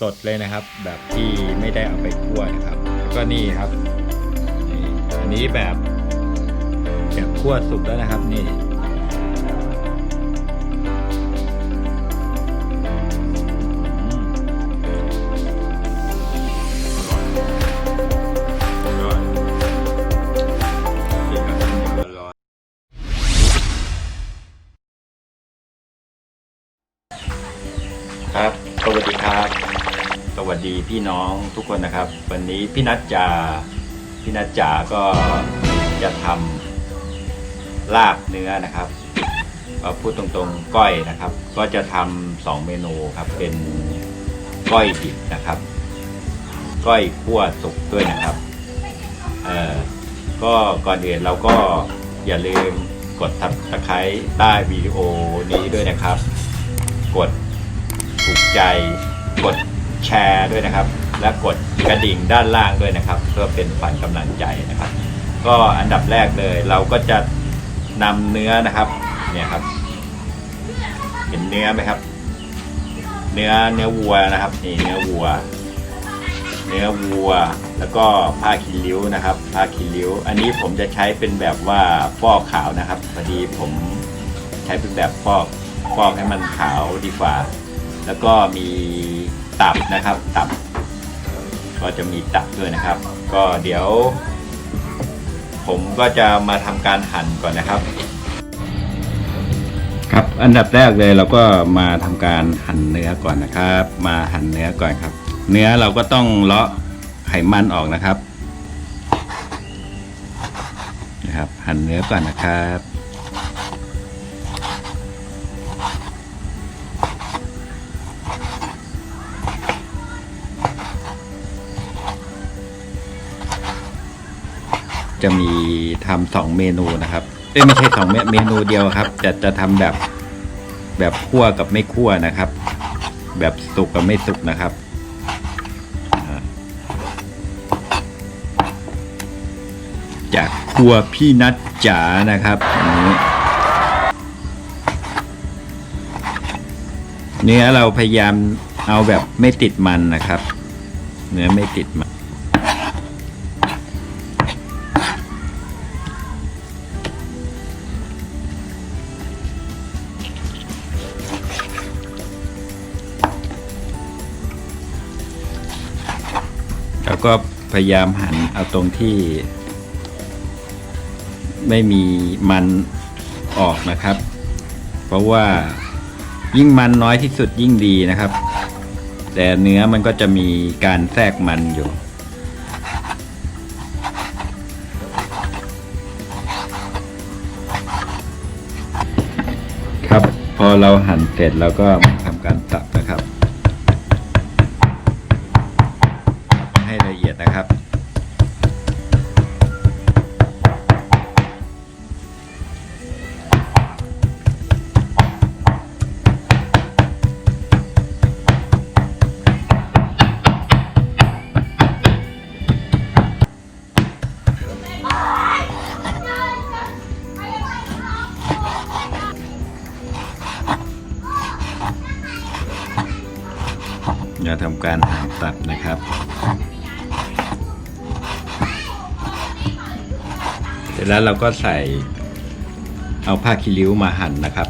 สดๆเลยนะครับ แบบที่ไม่ได้เอาไปคั่วนะครับ ก็นี่ครับนี่อันนี้แบบแบบคั่วสุกแล้วนะครับนี่ ดีพี่น้องทุกคนนะครับ วันนี้พี่นัทจาพี่นัทจาก็จะทำลาบเนื้อนะครับพูดตรงๆก้อยนะครับ ก็จะทำสองเมนูครับ เป็นก้อยดิบนะครับ ก้อยคั่วสุกด้วยนะครับเอ่อก็ก่อนอื่นเราก็อย่าลืมกดทับตะไคร้ใต้วิดีโอนี้ด้วยนะครับ กดถูกใจกด แชร์ด้วยนะครับ และกดกระดิ่งด้านล่างด้วยนะครับ เพื่อเป็นฝันกำลังใจนะครับ ก็อันดับแรกเลยเราก็จะนำเนื้อนะครับเนี่ยครับ เห็นเนื้อไหมครับ เนื้อเนื้อวัวนะครับนี่เนื้อวัว เนื้อวัวแล้วก็ผ้าคีริ้วนะครับ ผ้าคีริ้ว อันนี้ผมจะใช้เป็นแบบว่าฟอกขาวนะครับพอดีผมใช้เป็นแบบฟอกฟอกให้มันขาวดีกว่า แล้วก็มี ตับนะครับ ตับ ก็จะมีตับด้วยนะครับ ก็เดี๋ยว ผมก็จะมาทำการหั่นก่อนนะครับ ครับอันดับแรกเลยเราก็มาทำการหั่นเนื้อก่อนนะครับ มาหั่นเนื้อก่อนครับ เนื้อเราก็ต้องเลาะไขมันออกนะครับ นะครับ หั่นเนื้อก่อนนะครับ จะมีทำสองเมนูนะครับเอ้ยไม่ใช่สองเมนูเดียวครับ จะจะทำแบบแบบคั่วกับไม่คั่วนะครับ แบบสุกกับไม่สุกนะครับจากครัวพี่นัทจ๋านะครับนนี้เนื้อเราพยายามเอาแบบไม่ติดมันนะครับ เนื้อไม่ติด แล้วก็พยายามหั่นเอาตรงที่ ไม่มีมันออกนะครับ เพราะว่ายิ่งมันน้อยที่สุดยิ่งดีนะครับ แต่เนื้อมันก็จะมีการแทรกมันอยู่ ครับ พอเราหั่นเสร็จเราก็ทำการสับ นะครับให้ละเอียดนะครับ เสร็จแล้วเราก็ใส่เอาผ้าคีริ้วมาหั่นนะครับ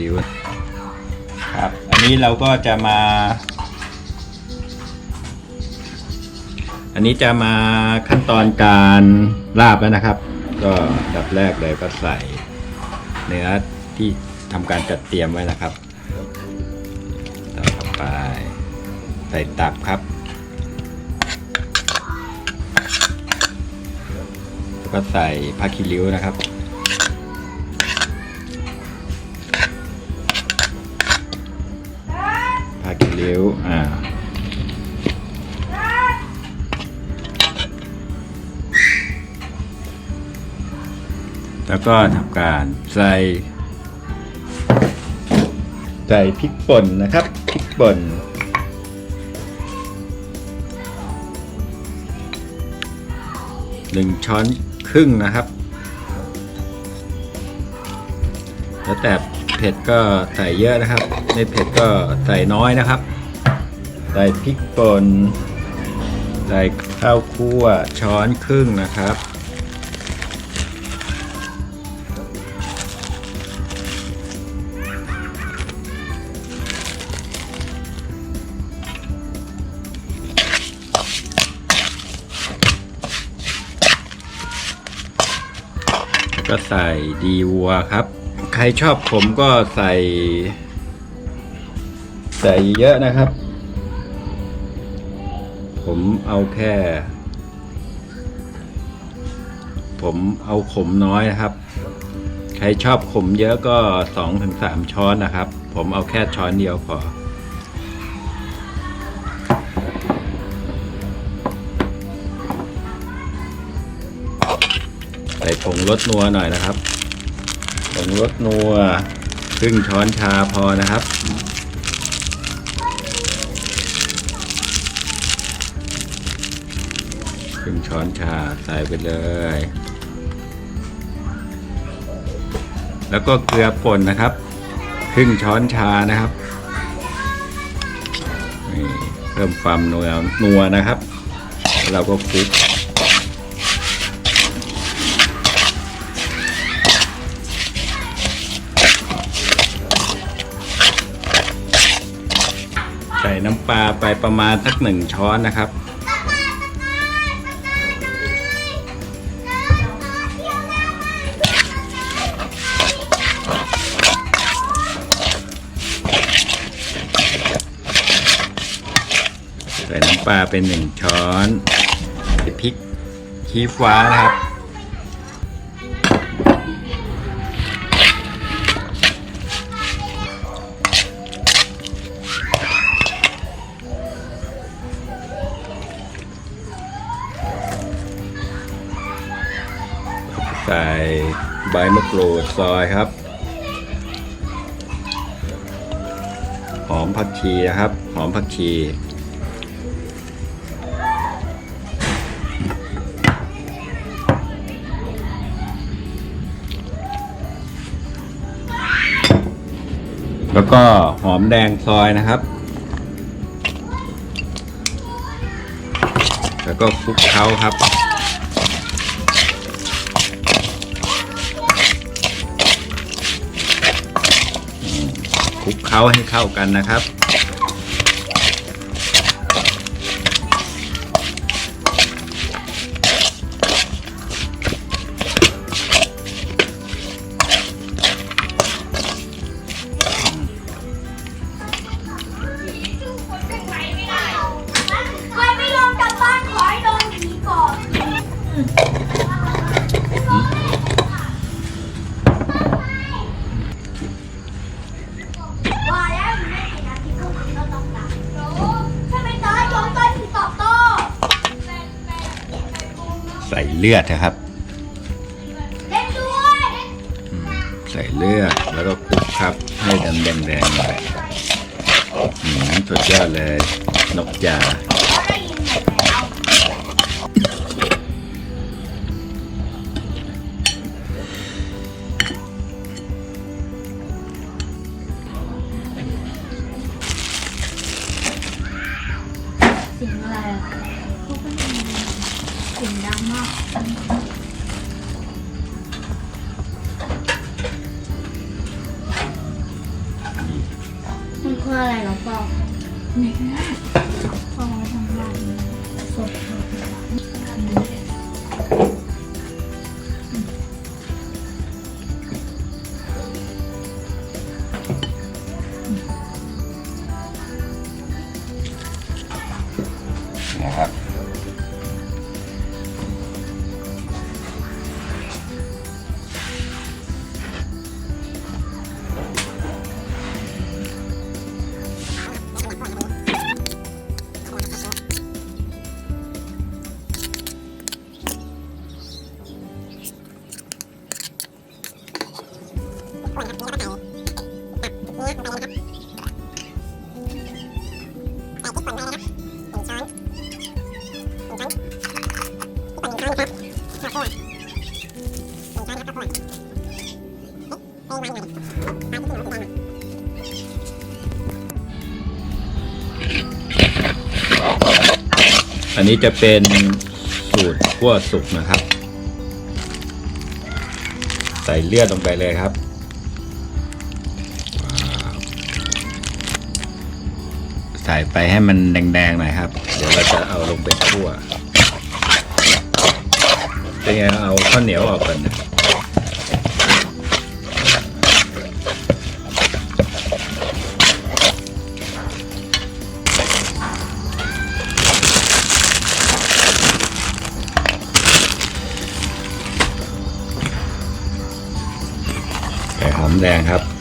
ริ้วครับ อันนี้เราก็จะมา อันนี้จะมาขั้นตอนการลาบแล้วนะครับ ก็ดับแรกเลยก็ใส่เนื้อที่ทำการจัดเตรียมไว้นะครับต่อไป ใส่ตับครับ แล้วก็ใส่ผ้าคีริ้วนะครับ ผ้าคีริ้วอ่าแล้วก็ทำการใส่ใส่พริกป่นนะครับพริกป่นหนึ่งช้อนครึ่งนะครับ แล้วแต่เผ็ดก็ใส่เยอะนะครับ ไม่เผ็ดก็ใส่น้อยนะครับ ใส่พริกป่นใส่ข้าวคั่วช้อนครึ่งนะครับ ก็ใส่ดีวัวครับ ใครชอบผมก็ใส่ ใส่เยอะนะครับ ผมเอาแค่ ผมเอาขมน้อยนะครับ ใครชอบขมเยอะก็สองถึงสามช้อนนะครับ ผมเอาแค่ช้อนเดียวพอใส่ผงรสนัวหน่อยนะครับผงรสนัวครึ่งช้อนชาพอนะครับ ช้อนชาใส่ไปเลย แล้วก็เกลือป่นนะครับ ครึ่งช้อนชานะครับนี่เพิ่มความนัวนัวนะครับ เราก็คลุกใส่น้ำปลาไปประมาณสักหนึ่งช้อนนะครับ ปลาเป็นหนึ่งช้อนพริกชี้ฟ้านะครับ ใส่ใบมะกรูดซอยครับ หอมผักชีนะครับ หอมผักชี แล้วก็หอมแดงซอยนะครับ แล้วก็คลุกเคล้าครับ คลุกเคล้าให้เข้ากันนะครับ เลือดนะครับใส่เลือดแล้วก็คลุกครับให้ดำแดงๆหน่อยอืมสุดยอดเลยนกจ่า อันนี้จะเป็นสูตรขั้วสุกนะครับ ใส่เลือดลงไปเลยครับ ใส่ไปให้มันแดงๆหน่อยครับ เดี๋ยวเราจะเอาลงไปคั่วเป็นไงเอาข้าวเหนียวออกก่อนนะใส่หอมแดงครับ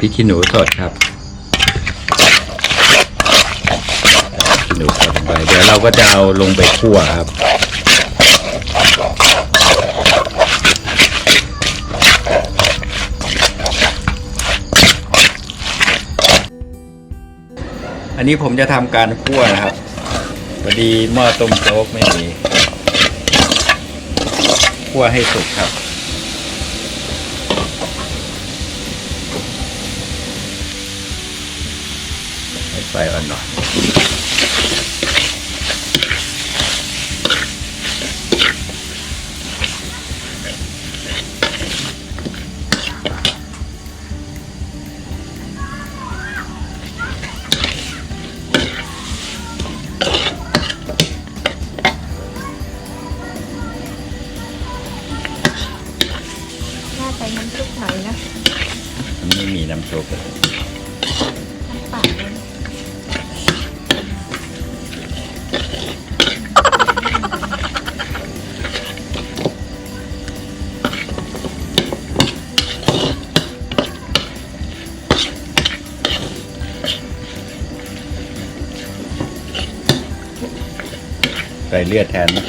พริกขี้หนูสดครับขี้หนูสดลงไป เดี๋ยวเราก็จะเอาลงไปคั่วครับอันนี้ผมจะทำการคั่วนะครับพอดีหม้อต้มโจ๊กไม่มีคั่วให้สุกครับ ไฟอ่อนหน่อยน่าใส่น้ำซุปหน่อยนะ มันไม่มีน้ำซุปอะน้ เลือดแทนนะ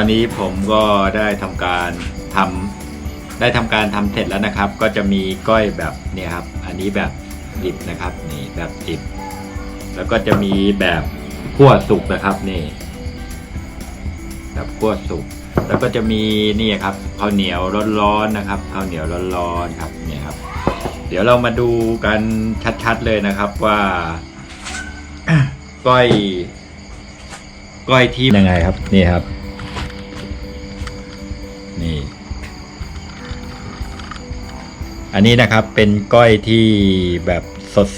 อนนี้ผมก็ได้ทำการทำได้ทำการทำเสร็จแล้วนะครับ ก็จะมีก้อยแบบเนี่ยครับ อันนี้แบบดิบนะครับนี่แบบดิบ แล้วก็จะมีแบบคั่วสุกนะครับนี่แบบคั่วสุกแล้วก็จะมีนี่ครับข้าวเหนียวร้อนๆนะครับข้าวเหนียวร้อนๆครับเนี่ยครับ เดี๋ยวเรามาดูกันชัดๆเลยนะครับว่าก้อยก้อยที่ยังไงครับ นี่ครับ อันนี้นะครับเป็นก้อยที่แบบ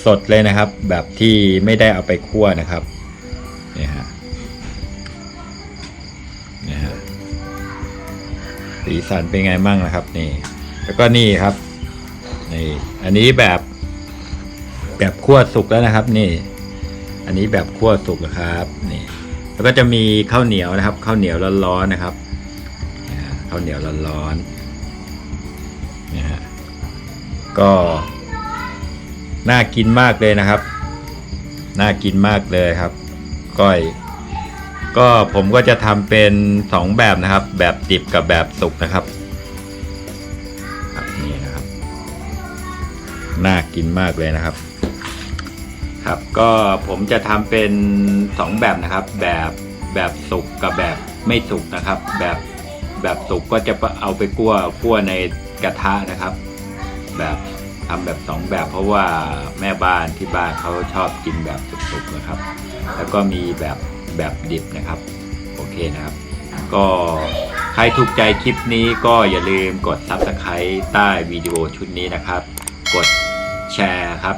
สดๆเลยนะครับ แบบที่ไม่ได้เอาไปคั่วนะครับนี่ฮะนี่ฮะสีสันเป็นไงบ้างนะครับนี่ แล้วก็นี่ครับนี่อันนี้แบบแบบคั่วสุกแล้วนะครับ นี่ อันนี้แบบคั่วสุกนะครับนี่แล้วก็จะมีข้าวเหนียวนะครับข้าวเหนียวร้อนๆนะครับนะฮะข้าวเหนียวร้อนๆนะฮะ ก็น่ากินมากเลยนะครับ น่ากินมากเลยครับก้อย ก็ผมก็จะทำเป็นสองแบบนะครับ แบบดิบกับแบบสุกนะครับครับนี่นะครับ น่ากินมากเลยนะครับ ครับก็ผมจะทำเป็นสองแบบนะครับ แบบแบบสุกกับแบบไม่สุกนะครับ แบบแบบสุกก็จะเอาไปคั่วคั่วในกระทะนะครับ แบบทำแบบสองแบบ เพราะว่าแม่บ้านที่บ้านเขาชอบกินแบบสุกๆนะครับ แล้วก็มีแบบแบบดิบนะครับ โอเคนะครับ ก็ใครถูกใจคลิปนี้ก็อย่าลืมกด Subscribe ใต้วิดีโอชุดนี้นะครับ กดแชร์ครับ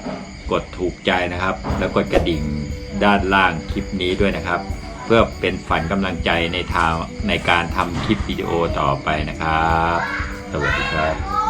กดถูกใจนะครับ แล้วกดกระดิ่งด้านล่างคลิปนี้ด้วยนะครับ เพื่อเป็นฝันกำลังใจในทางในการทำคลิปวิดีโอต่อไปนะครับ สวัสดีครับ